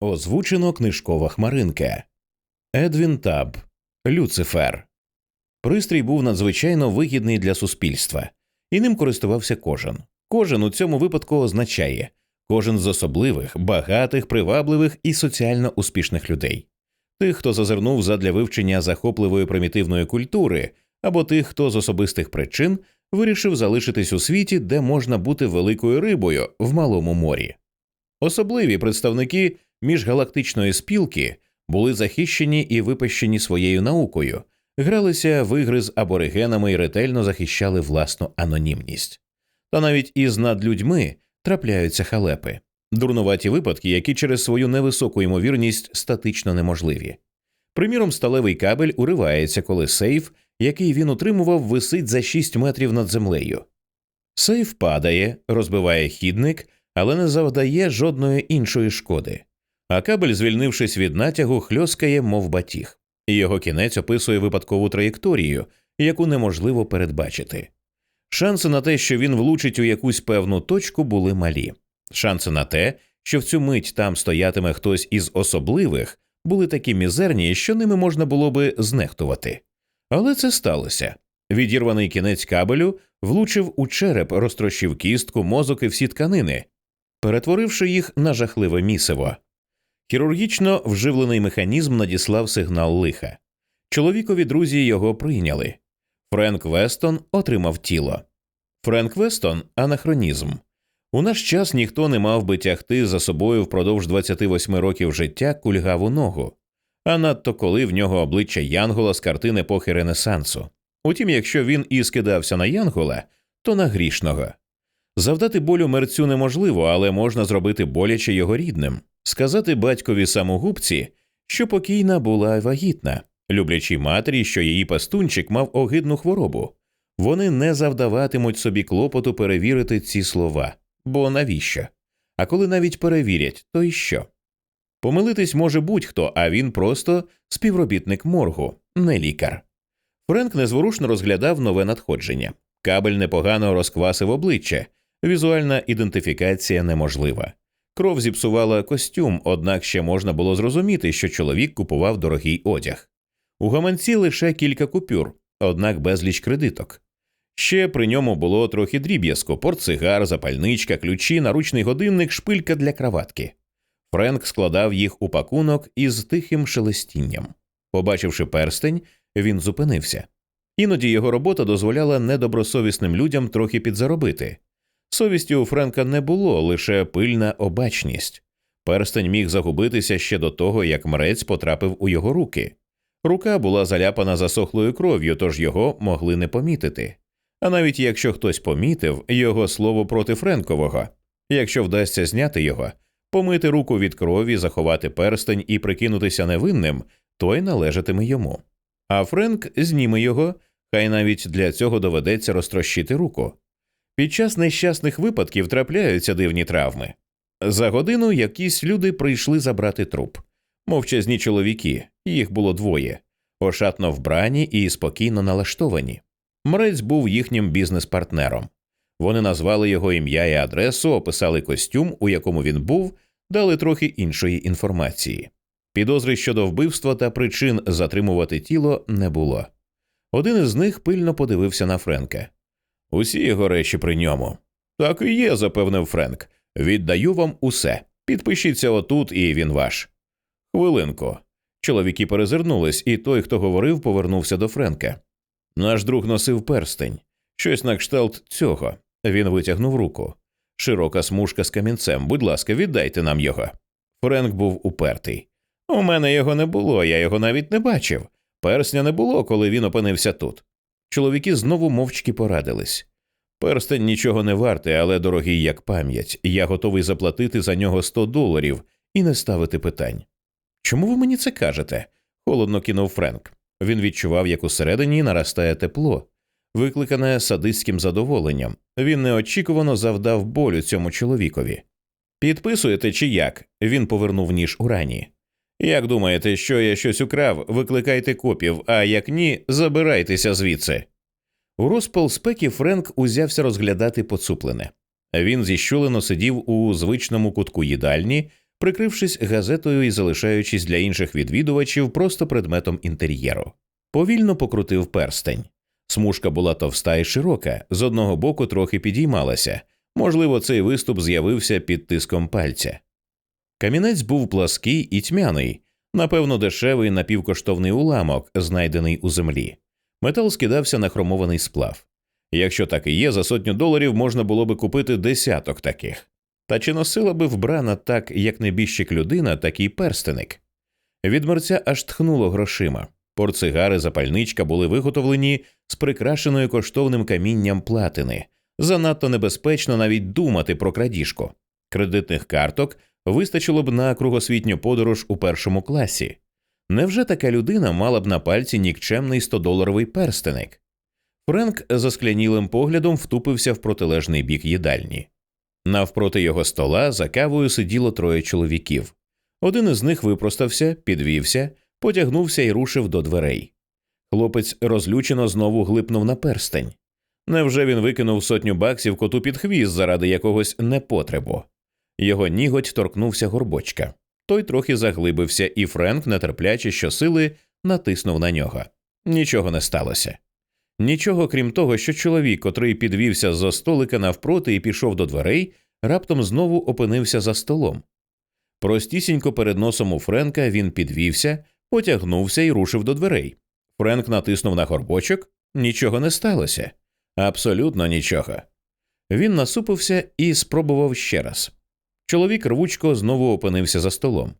Озвучено книжкова хмаринка. Едвін Таб. Люцифер. Пристрій був надзвичайно вигідний для суспільства, і ним користувався кожен. Кожен у цьому випадку означає кожен з особливих, багатих, привабливих і соціально успішних людей, тих, хто зазирнув задля вивчення захопливої примітивної культури, або тих, хто з особистих причин вирішив залишитись у світі, де можна бути великою рибою в малому морі. Особливі представники міжгалактичної спілки були захищені і випащені своєю наукою, гралися в ігри з аборигенами і ретельно захищали власну анонімність. Та навіть із надлюдьми трапляються халепи, дурнуваті випадки, які через свою невисоку ймовірність статично неможливі. Приміром, сталевий кабель уривається, коли сейф, який він утримував, висить за 6 метрів над землею. Сейф падає, розбиває хідник, але не завдає жодної іншої шкоди. А кабель, звільнившись від натягу, хльоскає, мов батіг, його кінець описує випадкову траєкторію, яку неможливо передбачити. Шанси на те, що він влучить у якусь певну точку, були малі. Шанси на те, що в цю мить там стоятиме хтось із особливих, були такі мізерні, що ними можна було би знехтувати. Але це сталося. Відірваний кінець кабелю влучив у череп, розтрощив кістку, мозок і всі тканини, перетворивши їх на жахливе місиво. Хірургічно вживлений механізм надіслав сигнал лиха. Чоловікові друзі його прийняли. Френк Вестон отримав тіло. Френк Вестон анахронізм. У наш час ніхто не мав би тягти за собою впродовж 28 років життя кульгаву ногу, а надто коли в нього обличчя Янгола з картин епохи Ренесансу. Утім, якщо він і скидався на Янгола, то на грішного. Завдати болю мерцю неможливо, але можна зробити боляче його рідним, сказати батькові самогубці, що покійна була вагітна, люблячій матері, що її пастунчик мав огидну хворобу. Вони не завдаватимуть собі клопоту перевірити ці слова, бо навіщо? А коли навіть перевірять, то й що? Помилитись може будь-хто, а він просто співробітник моргу, не лікар. Френк незворушно розглядав нове надходження. Кабель непогано розквасив обличчя, візуальна ідентифікація неможлива. Кров зіпсувала костюм, однак ще можна було зрозуміти, що чоловік купував дорогий одяг. У гаманці лише кілька купюр, однак безліч кредиток. Ще при ньому було трохи дріб'язку, портсигар, запальничка, ключі, наручний годинник, шпилька для краватки. Френк складав їх у пакунок із тихим шелестінням. Побачивши перстень, він зупинився. Іноді його робота дозволяла недобросовісним людям трохи підзаробити. Совісті у Френка не було лише пильна обачність. Перстень міг загубитися ще до того, як мрець потрапив у його руки. Рука була заляпана засохлою кров'ю, тож його могли не помітити. А навіть якщо хтось помітив його слово проти Френкового, якщо вдасться зняти його, помити руку від крові, заховати перстень і прикинутися невинним, той належатиме йому. А Френк зніме його, хай навіть для цього доведеться розтрощити руку. Під час нещасних випадків трапляються дивні травми. За годину якісь люди прийшли забрати труп. Мовчазні чоловіки, їх було двоє, ошатно вбрані і спокійно налаштовані. Мрець був їхнім бізнес-партнером. Вони назвали його ім'я і адресу, описали костюм, у якому він був, дали трохи іншої інформації. Підозри щодо вбивства та причин затримувати тіло не було. Один із них пильно подивився на Френка. Усі його речі при ньому. Так і є, запевнив Френк. Віддаю вам усе. Підпишіться отут, і він ваш. Хвилинку. Чоловіки перезирнулись, і той, хто говорив, повернувся до Френка. Наш друг носив перстень, щось на кшталт цього. Він витягнув руку. Широка смужка з камінцем. Будь ласка, віддайте нам його. Френк був упертий. У мене його не було, я його навіть не бачив. Персня не було, коли він опинився тут. Чоловіки знову мовчки порадились. Перстень нічого не вартий, але дорогий як пам'ять. Я готовий заплатити за нього 100 доларів і не ставити питань. Чому ви мені це кажете? холодно кинув Френк. Він відчував, як усередині наростає тепло, викликане садистським задоволенням. Він неочікувано завдав болю цьому чоловікові. Підписуєте чи як? Він повернув ніж у рані. Як думаєте, що я щось украв, викликайте копів, а як ні, забирайтеся звідси. У розпал спеки Френк узявся розглядати поцуплене. Він зіщулено сидів у звичному кутку їдальні, прикрившись газетою і залишаючись для інших відвідувачів просто предметом інтер'єру. Повільно покрутив перстень. Смужка була товста і широка, з одного боку трохи підіймалася. Можливо, цей виступ з'явився під тиском пальця. Камінець був плаский і тьмяний, напевно, дешевий напівкоштовний уламок, знайдений у землі. Метал скидався на хромований сплав. Якщо так і є, за сотню доларів можна було би купити десяток таких. Та чи носила би вбрана так, як небіжчик людина, такий перстеник? Від мерця аж тхнуло грошима. Портсигари запальничка були виготовлені з прикрашеною коштовним камінням платини. Занадто небезпечно навіть думати про крадіжку. Кредитних карток вистачило б на кругосвітню подорож у першому класі. Невже така людина мала б на пальці нікчемний 100-доларовий перстеник? Френк за склянілим поглядом втупився в протилежний бік їдальні. Навпроти його стола за кавою сиділо троє чоловіків. Один із них випростався, підвівся, потягнувся і рушив до дверей. Хлопець розлючено знову глипнув на перстень. Невже він викинув сотню баксів коту під хвіст заради якогось непотребу? Його ніготь торкнувся горбочка. Той трохи заглибився, і Френк, нетерпляче щосили, натиснув на нього. Нічого не сталося. Нічого крім того, що чоловік, котрий підвівся зо столика навпроти і пішов до дверей, раптом знову опинився за столом. Простісінько перед носом у Френка він підвівся, потягнувся і рушив до дверей. Френк натиснув на горбочок, нічого не сталося. Абсолютно нічого. Він насупився і спробував ще раз. Чоловік рвучко знову опинився за столом.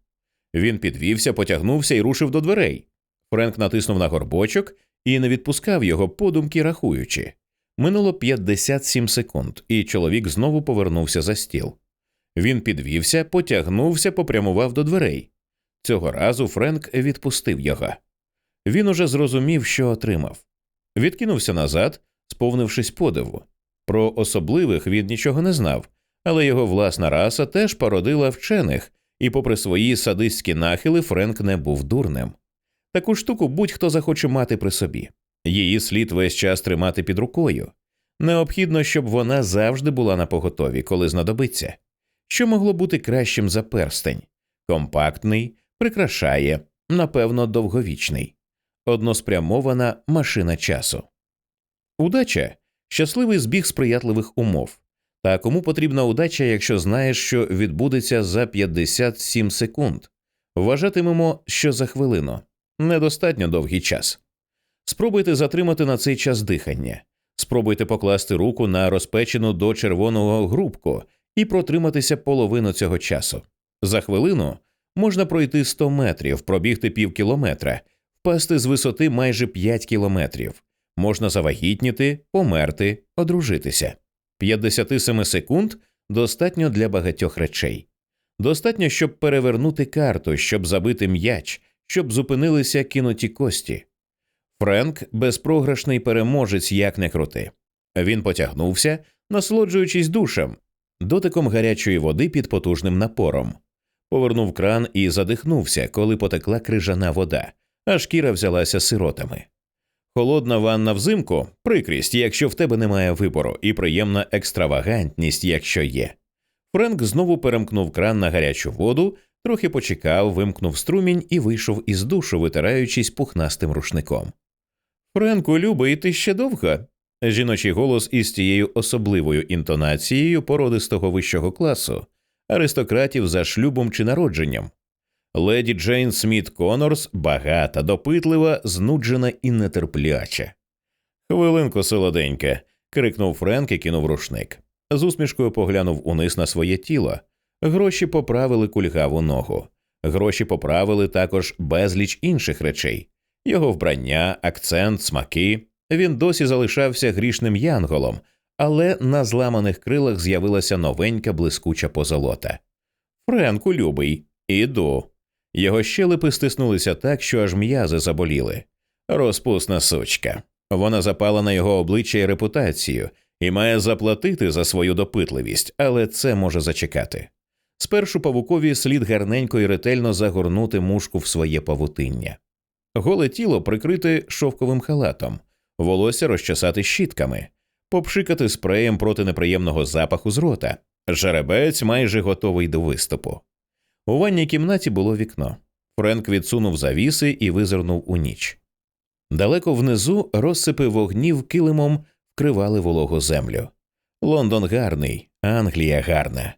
Він підвівся, потягнувся і рушив до дверей. Френк натиснув на горбочок і не відпускав його подумки, рахуючи. Минуло 57 секунд, і чоловік знову повернувся за стіл. Він підвівся, потягнувся, попрямував до дверей. Цього разу Френк відпустив його. Він уже зрозумів, що отримав. Відкинувся назад, сповнившись подиву. Про особливих він нічого не знав, але його власна раса теж породила вчених, і, попри свої садистські нахили, Френк не був дурним. Таку штуку будь-хто захоче мати при собі. Її слід весь час тримати під рукою. Необхідно, щоб вона завжди була на поготові, коли знадобиться. Що могло бути кращим за перстень? Компактний, прикрашає, напевно, довговічний, односпрямована машина часу. Удача щасливий збіг сприятливих умов. Та кому потрібна удача, якщо знаєш, що відбудеться за 57 секунд? Вважатимемо, що за хвилину недостатньо довгий час. Спробуйте затримати на цей час дихання, спробуйте покласти руку на розпечену до червоного грубку і протриматися половину цього часу. За хвилину можна пройти 100 метрів, пробігти пів кілометра, впасти з висоти майже 5 кілометрів, можна завагітніти, померти, одружитися. 57 секунд достатньо для багатьох речей. Достатньо, щоб перевернути карту, щоб забити м'яч, щоб зупинилися кинуті кості. Френк безпрограшний переможець, як не крути. Він потягнувся, насолоджуючись душем, дотиком гарячої води під потужним напором. Повернув кран і задихнувся, коли потекла крижана вода, а шкіра взялася сиротами. Холодна ванна взимку прикрість, якщо в тебе немає вибору, і приємна екстравагантність, якщо є. Френк знову перемкнув кран на гарячу воду, трохи почекав, вимкнув струмінь і вийшов із душу, витираючись пухнастим рушником. Френку, любий, ти ще довго? Жіночий голос із тією особливою інтонацією породистого вищого класу, аристократів за шлюбом чи народженням. Леді Джейн Сміт Конорс багата, допитлива, знуджена і нетерпляча. Хвилинку, солоденька. крикнув Френк і кинув рушник. З усмішкою поглянув униз на своє тіло. Гроші поправили кульгаву ногу. Гроші поправили також безліч інших речей його вбрання, акцент, смаки. Він досі залишався грішним янголом, але на зламаних крилах з'явилася новенька блискуча позолота. Френку, любий, іду. Його щелепи стиснулися так, що аж м'язи заболіли. Розпусна сучка. Вона запала на його обличчя і репутацію і має заплатити за свою допитливість, але це може зачекати. Спершу павукові слід гарненько і ретельно загорнути мушку в своє павутиння, голе тіло прикрити шовковим халатом, волосся розчесати щітками, попшикати спреєм проти неприємного запаху з рота, жеребець майже готовий до виступу. У ванній кімнаті було вікно. Френк відсунув завіси і визирнув у ніч. Далеко внизу розсипи вогнів килимом вкривали вологу землю. Лондон гарний, Англія гарна,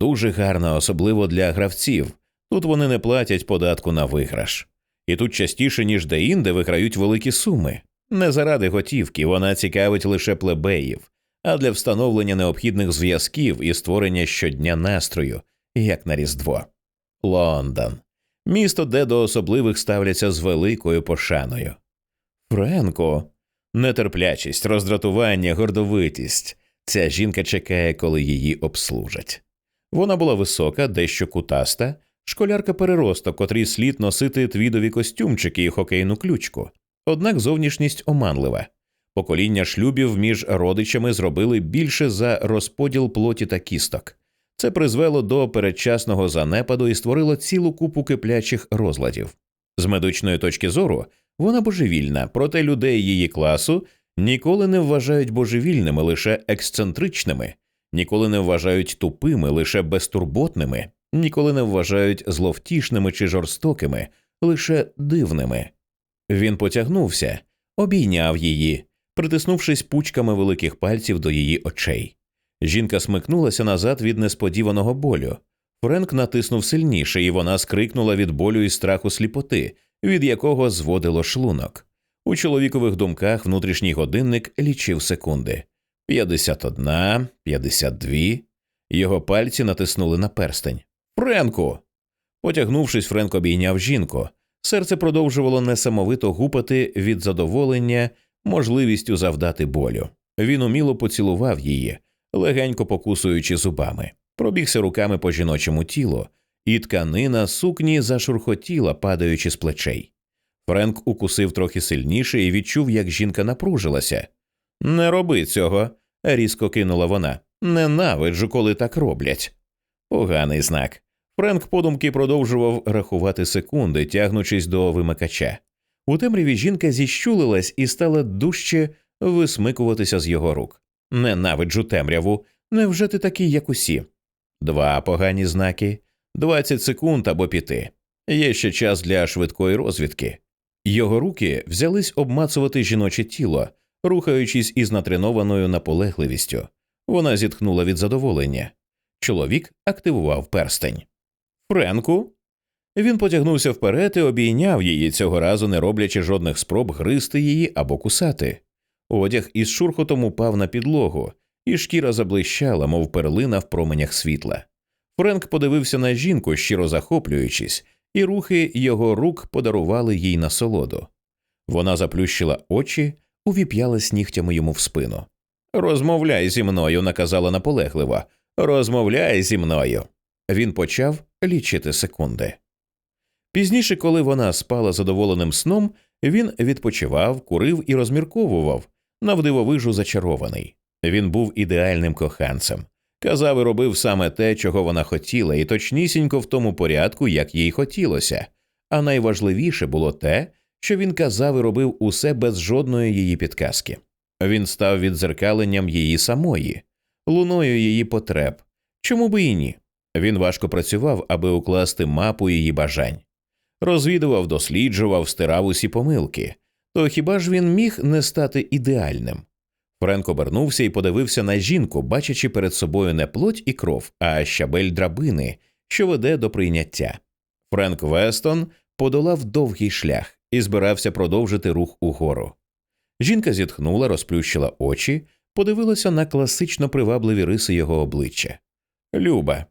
дуже гарна, особливо для гравців. Тут вони не платять податку на виграш. І тут частіше, ніж де-інде, виграють великі суми. Не заради готівки вона цікавить лише плебеїв, а для встановлення необхідних зв'язків і створення щодня настрою, як на Різдво. Лондон місто, де до особливих ставляться з великою пошаною. Френко, нетерплячість, роздратування, гордовитість. Ця жінка чекає, коли її обслужать. Вона була висока, дещо кутаста, школярка переросток, котрій слід носити твідові костюмчики і хокейну ключку, однак зовнішність оманлива. Покоління шлюбів між родичами зробили більше за розподіл плоті та кісток. Це призвело до передчасного занепаду і створило цілу купу киплячих розладів. З медичної точки зору вона божевільна, проте людей її класу ніколи не вважають божевільними лише ексцентричними, ніколи не вважають тупими, лише безтурботними, ніколи не вважають зловтішними чи жорстокими, лише дивними. Він потягнувся, обійняв її, притиснувшись пучками великих пальців до її очей. Жінка смикнулася назад від несподіваного болю. Френк натиснув сильніше, і вона скрикнула від болю і страху сліпоти, від якого зводило шлунок. У чоловікових думках внутрішній годинник лічив секунди п'ятдесят одна, п'ятдесят дві. Його пальці натиснули на перстень. Френку. Потягнувшись, Френк обійняв жінку. Серце продовжувало несамовито гупати від задоволення, можливістю завдати болю. Він уміло поцілував її, легенько покусуючи зубами, пробігся руками по жіночому тілу, і тканина сукні зашурхотіла, падаючи з плечей. Френк укусив трохи сильніше і відчув, як жінка напружилася. Не роби цього, різко кинула вона. Ненавиджу, коли так роблять. Поганий знак. Френк подумки продовжував рахувати секунди, тягнучись до вимикача. У темряві жінка зіщулилась і стала дужче висмикуватися з його рук. Ненавиджу темряву. Невже ти такий, як усі? Два погані знаки, двадцять секунд або піти. Є ще час для швидкої розвідки. Його руки взялись обмацувати жіноче тіло, рухаючись із натренованою наполегливістю. Вона зітхнула від задоволення. Чоловік активував перстень. Френку. Він потягнувся вперед і обійняв її, цього разу не роблячи жодних спроб гризти її або кусати. Одяг із шурхотом упав на підлогу, і шкіра заблищала, мов перлина в променях світла. Френк подивився на жінку, щиро захоплюючись, і рухи його рук подарували їй насолоду. Вона заплющила очі, увіп'ялась нігтями йому в спину. Розмовляй зі мною, наказала наполегливо. Розмовляй зі мною. Він почав лічити секунди. Пізніше, коли вона спала задоволеним сном, він відпочивав, курив і розмірковував, навдивовижу зачарований. Він був ідеальним коханцем, казав і робив саме те, чого вона хотіла, і точнісінько в тому порядку, як їй хотілося. А найважливіше було те, що він казав і робив усе без жодної її підказки. Він став відзеркаленням її самої, луною її потреб. Чому би і ні? Він важко працював, аби укласти мапу її бажань, розвідував, досліджував, стирав усі помилки. То хіба ж він міг не стати ідеальним? Френк обернувся і подивився на жінку, бачачи перед собою не плоть і кров, а щабель драбини, що веде до прийняття. Френк Вестон подолав довгий шлях і збирався продовжити рух угору. Жінка зітхнула, розплющила очі, подивилася на класично привабливі риси його обличчя. Люба.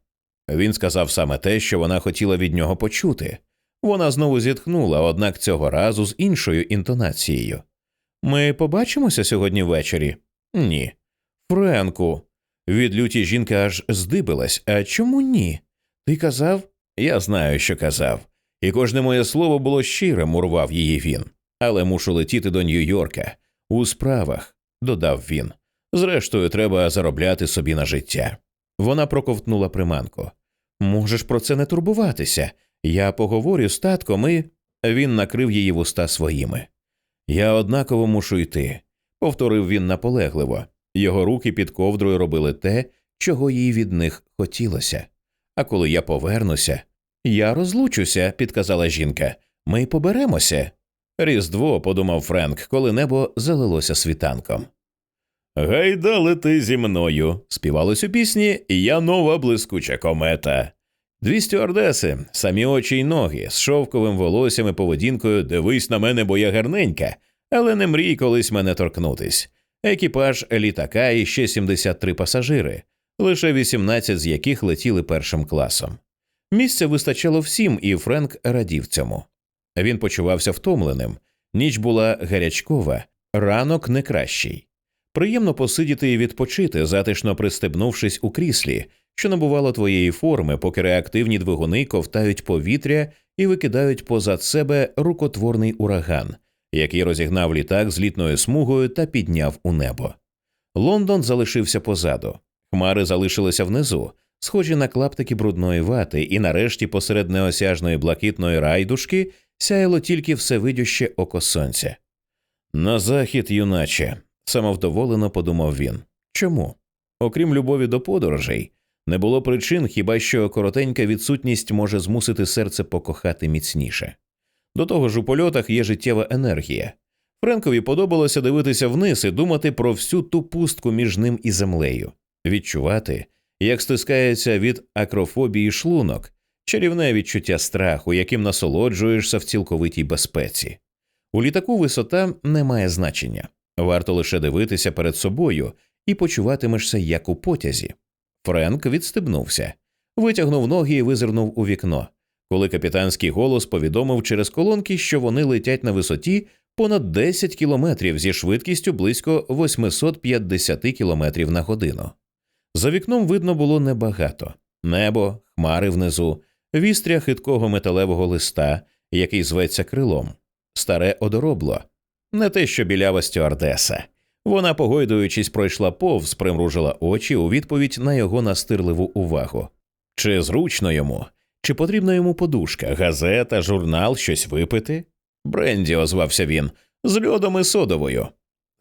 Він сказав саме те, що вона хотіла від нього почути. Вона знову зітхнула, однак цього разу з іншою інтонацією. Ми побачимося сьогодні ввечері? Ні. Френку. Від люті жінка аж здибилась. А чому ні? Ти казав? Я знаю, що казав. І кожне моє слово було щирим, урвав її він. Але мушу летіти до Нью-Йорка. У справах, додав він. Зрештою, треба заробляти собі на життя. Вона проковтнула приманку. Можеш про це не турбуватися. Я поговорю з татком і. Він накрив її вуста своїми. Я однаково мушу йти, повторив він наполегливо. Його руки під ковдрою робили те, чого їй від них хотілося. А коли я повернуся, Я розлучуся, підказала жінка. Ми поберемося. Різдво, подумав Френк, коли небо залилося світанком. Гайда лети зі мною, співалось у пісні Я нова блискуча комета. Дві стюардеси, самі очі й ноги, з шовковим волоссям і поведінкою дивись на мене, бо я гарненька, але не мрій колись мене торкнутись. Екіпаж літака і ще 73 пасажири, лише 18 з яких летіли першим класом. Місця вистачало всім, і Френк радів цьому. Він почувався втомленим, ніч була гарячкова, ранок не кращий. Приємно посидіти і відпочити, затишно пристебнувшись у кріслі, що набувало твоєї форми, поки реактивні двигуни ковтають повітря і викидають позад себе рукотворний ураган, який розігнав літак з літною смугою та підняв у небо. Лондон залишився позаду, хмари залишилися внизу, схожі на клаптики брудної вати, і нарешті посеред неосяжної блакитної райдушки сяяло тільки всевидюще око сонця. На захід, юначе, самовдоволено подумав він. Чому? Окрім любові до подорожей, не було причин, хіба що коротенька відсутність може змусити серце покохати міцніше. До того ж у польотах є життєва енергія. Френкові подобалося дивитися вниз і думати про всю ту пустку між ним і землею, відчувати, як стискається від акрофобії шлунок, чарівне відчуття страху, яким насолоджуєшся в цілковитій безпеці. У літаку висота не має значення, варто лише дивитися перед собою і почуватимешся як у потязі. Френк відстебнувся, витягнув ноги і визирнув у вікно, коли капітанський голос повідомив через колонки, що вони летять на висоті понад 10 кілометрів зі швидкістю близько 850 кілометрів на годину. За вікном видно було небагато небо, хмари внизу, вістря хиткого металевого листа, який зветься крилом, старе одоробло, не те, що білява стюардеса. Вона, погойдуючись, пройшла повз, примружила очі у відповідь на його настирливу увагу. Чи зручно йому, чи потрібна йому подушка, газета, журнал, щось випити? Бренді, озвався він, з льодом і содовою.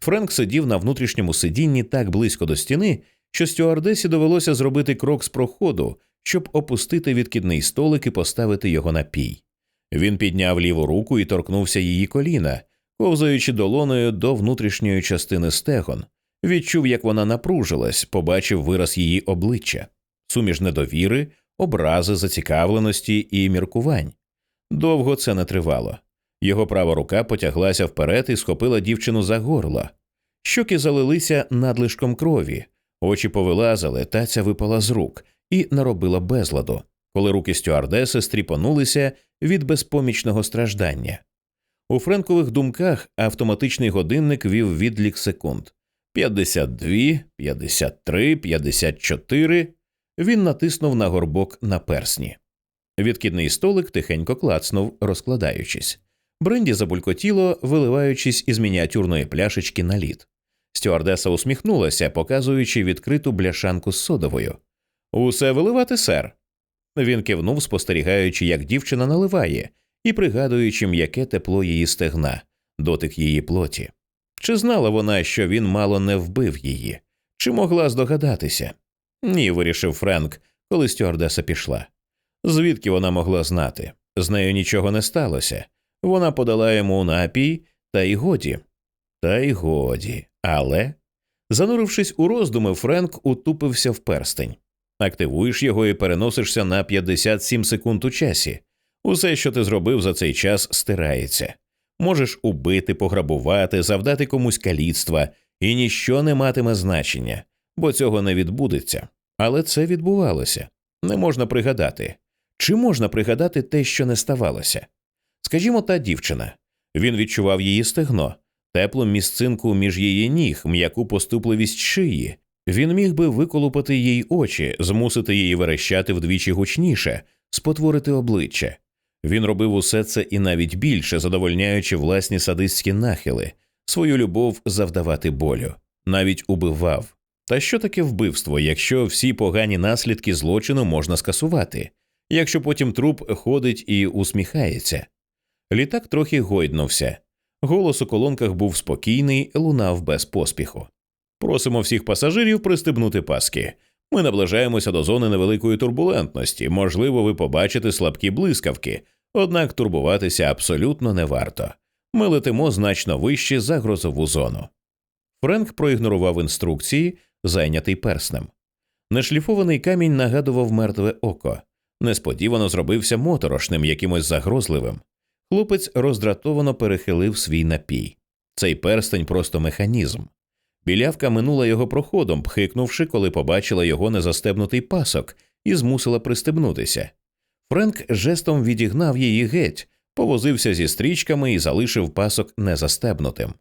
Френк сидів на внутрішньому сидінні так близько до стіни, що стюардесі довелося зробити крок з проходу, щоб опустити відкидний столик і поставити його на пій. Він підняв ліву руку і торкнувся її коліна, ковзаючи долоною до внутрішньої частини стегон, відчув, як вона напружилась, побачив вираз її обличчя, суміж недовіри, образи, зацікавленості і міркувань. Довго це не тривало. Його права рука потяглася вперед і схопила дівчину за горло. Щоки залилися надлишком крові, очі повилазили, таця випала з рук і наробила безладу, коли руки стюардеси стріпонулися від безпомічного страждання. У Френкових думках автоматичний годинник вів відлік секунд 52, 53, 54. Він натиснув на горбок на персні. Відкидний столик тихенько клацнув, розкладаючись. Бренді забулькотіло, виливаючись із мініатюрної пляшечки на лід. Стюардеса усміхнулася, показуючи відкриту бляшанку з содовою. Усе виливати, сер. Він кивнув, спостерігаючи, як дівчина наливає, і пригадуючи м'яке тепло її стегна, дотик її плоті. Чи знала вона, що він мало не вбив її, чи могла здогадатися? Ні, вирішив Френк, коли стюардеса пішла. Звідки вона могла знати? З нею нічого не сталося. Вона подала йому напій, та й годі. Та й годі. Але, занурившись у роздуми, Френк утупився в перстень. Активуєш його і переносишся на 57 секунд у часі. Усе, що ти зробив за цей час, стирається. Можеш убити, пограбувати, завдати комусь каліцтва, і ніщо не матиме значення, бо цього не відбудеться. Але це відбувалося. Не можна пригадати. Чи можна пригадати те, що не ставалося? Скажімо, та дівчина. Він відчував її стегно, теплу місцинку між її ніг, м'яку поступливість шиї. Він міг би виколупати їй очі, змусити її верещати вдвічі гучніше, спотворити обличчя. Він робив усе це і навіть більше, задовольняючи власні садистські нахили, свою любов завдавати болю, навіть убивав. Та що таке вбивство, якщо всі погані наслідки злочину можна скасувати, якщо потім труп ходить і усміхається? Літак трохи гойднувся. Голос у колонках був спокійний, лунав без поспіху. Просимо всіх пасажирів пристебнути паски. Ми наближаємося до зони невеликої турбулентності. Можливо, ви побачите слабкі блискавки, однак турбуватися абсолютно не варто. Ми летимо значно вище за грозову зону. Френк проігнорував інструкції, зайнятий перснем. Нешліфований камінь нагадував мертве око, несподівано зробився моторошним, якимось загрозливим. Хлопець роздратовано перехилив свій напій. Цей перстень просто механізм. Білявка минула його проходом, пхикнувши, коли побачила його незастебнутий пасок, і змусила пристебнутися. Френк жестом відігнав її геть, повозився зі стрічками і залишив пасок незастебнутим.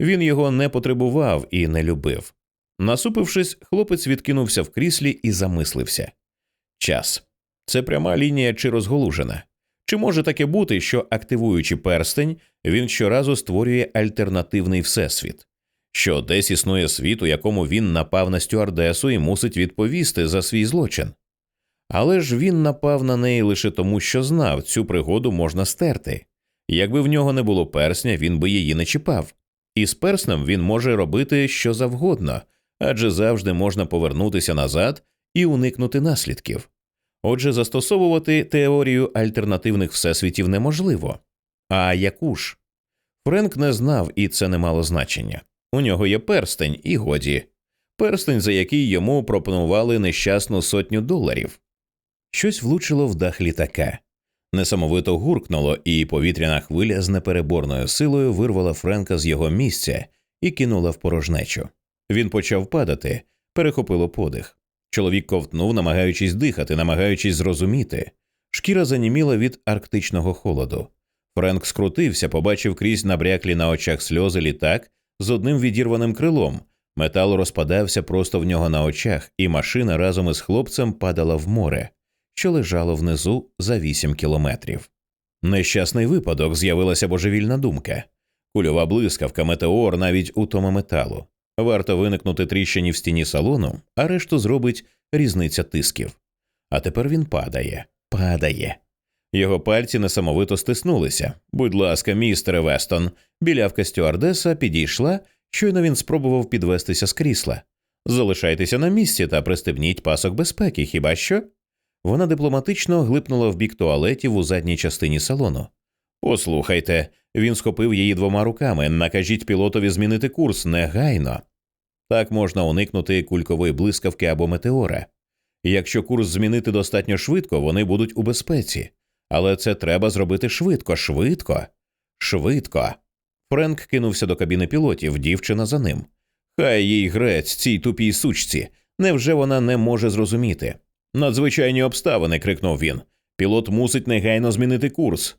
Він його не потребував і не любив. Насупившись, хлопець відкинувся в кріслі і замислився. Час це пряма лінія чи розголужена. Чи може таке бути, що, активуючи перстень, він щоразу створює альтернативний всесвіт, що десь існує світ, у якому він напав на стюардесу і мусить відповісти за свій злочин? Але ж він напав на неї лише тому, що знав, цю пригоду можна стерти. Якби в нього не було персня, він би її не чіпав. І з перснем він може робити що завгодно, адже завжди можна повернутися назад і уникнути наслідків. Отже, застосовувати теорію альтернативних всесвітів неможливо. А яку ж? Френк не знав, і це не мало значення. У нього є перстень, і годі, перстень, за який йому пропонували нещасну сотню доларів. Щось влучило в дах літака. Несамовито гуркнуло, і повітряна хвиля з непереборною силою вирвала Френка з його місця і кинула в порожнечу. Він почав падати, перехопило подих. Чоловік ковтнув, намагаючись дихати, намагаючись зрозуміти. Шкіра заніміла від арктичного холоду. Френк скрутився, побачив крізь набряклі на очах сльози літак з одним відірваним крилом. Метал розпадався просто в нього на очах, і машина разом із хлопцем падала в море, що лежало внизу за вісім кілометрів. Нещасний випадок з'явилася божевільна думка. Кульова блискавка, метеор навіть у металу. Варто виникнути тріщині в стіні салону, а решту зробить різниця тисків. А тепер він падає, падає. Його пальці несамовито стиснулися. Будь ласка, містере Вестон, білявка стюардеса підійшла, щойно він спробував підвестися з крісла. Залишайтеся на місці та пристебніть пасок безпеки, хіба що? Вона дипломатично глипнула в бік туалетів у задній частині салону. Послухайте, він схопив її двома руками. Накажіть пілотові змінити курс негайно. Так можна уникнути кулькової блискавки або метеора. Якщо курс змінити достатньо швидко, вони будуть у безпеці. Але це треба зробити швидко, швидко, швидко. Френк кинувся до кабіни пілотів, дівчина за ним. Хай їй грець, цій тупій сучці. Невже вона не може зрозуміти? Надзвичайні обставини. крикнув він. Пілот мусить негайно змінити курс.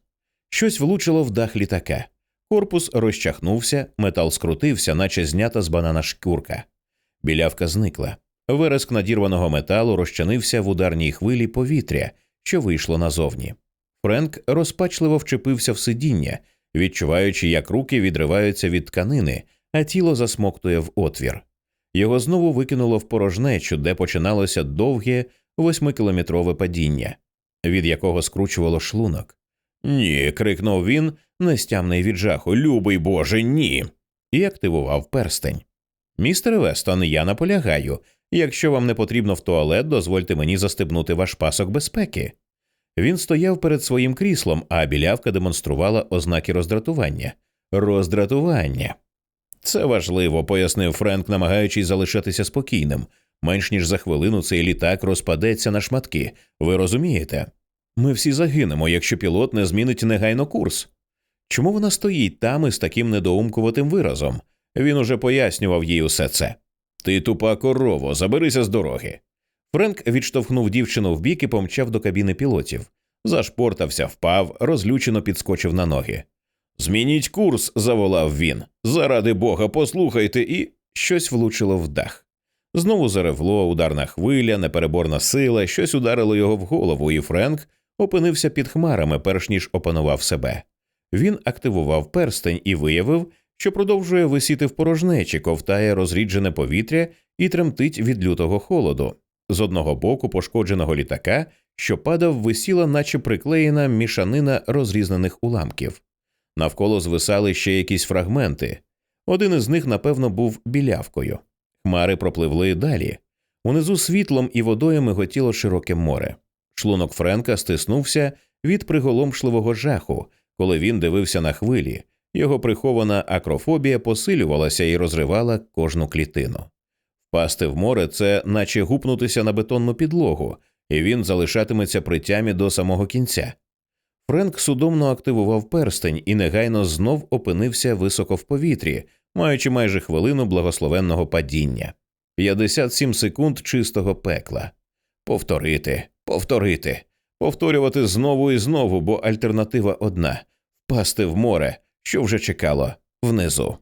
Щось влучило в дах літака. Корпус розчахнувся, метал скрутився, наче знята з банана шкурка. Білявка зникла. Вереск надірваного металу розчинився в ударній хвилі повітря, що вийшло назовні. Френк розпачливо вчепився в сидіння, відчуваючи, як руки відриваються від тканини, а тіло засмоктує в отвір. Його знову викинуло в порожнечу, де починалося довге восьмикілометрове падіння, від якого скручувало шлунок. Ні. крикнув він, нестямний від жаху. Любий Боже, ні. І активував перстень. Містер Вестон, я наполягаю. Якщо вам не потрібно в туалет, дозвольте мені застебнути ваш пасок безпеки. Він стояв перед своїм кріслом, а білявка демонструвала ознаки роздратування. Роздратування. Це важливо, пояснив Френк, намагаючись залишатися спокійним. Менш ніж за хвилину цей літак розпадеться на шматки. Ви розумієте? Ми всі загинемо, якщо пілот не змінить негайно курс. Чому вона стоїть там із таким недоумкуватим виразом? Він уже пояснював їй усе це. Ти тупа корово, заберися з дороги. Френк відштовхнув дівчину в бік і помчав до кабіни пілотів. Зашпортався, впав, розлючено підскочив на ноги. Змініть курс, заволав він. Заради бога, послухайте, і щось влучило в дах. Знову заревло, ударна хвиля, непереборна сила, щось ударило його в голову, і Френк опинився під хмарами, перш ніж опанував себе. Він активував перстень і виявив, що продовжує висіти в порожнечі, ковтає розріджене повітря і тремтить від лютого холоду. З одного боку пошкодженого літака, що падав, висіла, наче приклеєна мішанина розрізнених уламків. Навколо звисали ще якісь фрагменти. Один із них, напевно, був білявкою. Хмари пропливли далі. Унизу світлом і водою миготіло широке море. Шлунок Френка стиснувся від приголомшливого жаху, коли він дивився на хвилі. Його прихована акрофобія посилювалася і розривала кожну клітину. Впасти в море це наче гупнутися на бетонну підлогу, і він залишатиметься при тямі до самого кінця. Френк судомно активував перстень і негайно знов опинився високо в повітрі, маючи майже хвилину благословенного падіння. 57 секунд чистого пекла. Повторити, повторити, повторювати знову і знову, бо альтернатива одна впасти в море, що вже чекало внизу.